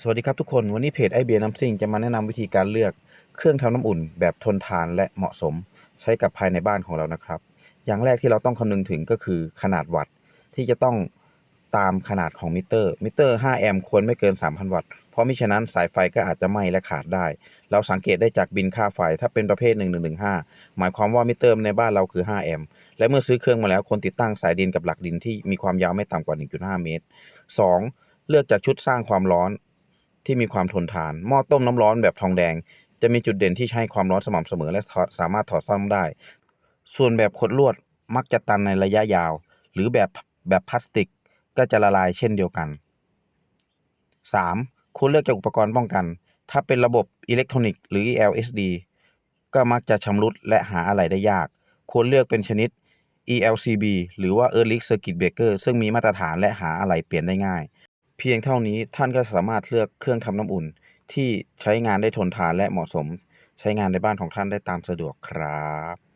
สวัสดีครับทุกคน วันนี้เพจไอเบียน้ำซิ่งจะมาแนะนำวิธีการเลือกเครื่องทำน้ำอุ่นแบบทนทานและเหมาะสม ใช้กับภายในบ้านของเรานะครับ อย่างแรกที่เราต้องคำนึงถึงก็คือขนาดวัตต์ที่จะต้องตามขนาดของมิเตอร์ มิเตอร์ 5 แอมป์ควรไม่เกิน 3,000 วัตต์ เพราะมิฉะนั้นสายไฟก็อาจจะไหม้และขาดได้ เราสังเกตได้จากบินค่าไฟ ถ้าเป็นประเภท 1115 หมายความว่ามิเตอร์ในบ้านเราคือ 5 แอมป์ และเมื่อซื้อเครื่องมาแล้วควรติดตั้งสายดินกับหลักดินที่มีความยาวไม่ต่ำกว่า 1.5 เมตร 2. เลือกจากชุดสร้างความร้อน ที่มีความทนทาน หม้อต้มน้ำร้อนแบบทองแดง จะมีจุดเด่นที่ใช้ความร้อนสม่ำเสมอและสามารถถอดซ่อมได้ ส่วนแบบขดลวดมักจะตันในระยะยาว หรือแบบแบบพลาสติกก็จะละลายเช่นเดียวกัน 3. ควรเลือกจากอุปกรณ์ป้องกัน ถ้าเป็นระบบอิเล็กทรอนิกส์หรือ ELSD ก็มักจะชำรุดและหาอะไรได้ยาก ควรเลือกเป็นชนิด ELCB หรือว่า Early Circuit Breaker ซึ่งมีมาตรฐานและหาอะไรเปลี่ยนได้ง่าย เพียงเท่านี้ท่านก็สามารถเลือกเครื่องทำน้ำอุ่น ที่ใช้งานได้ทนทานและเหมาะสม ใช้งานในบ้านของท่านได้ตามสะดวกครับ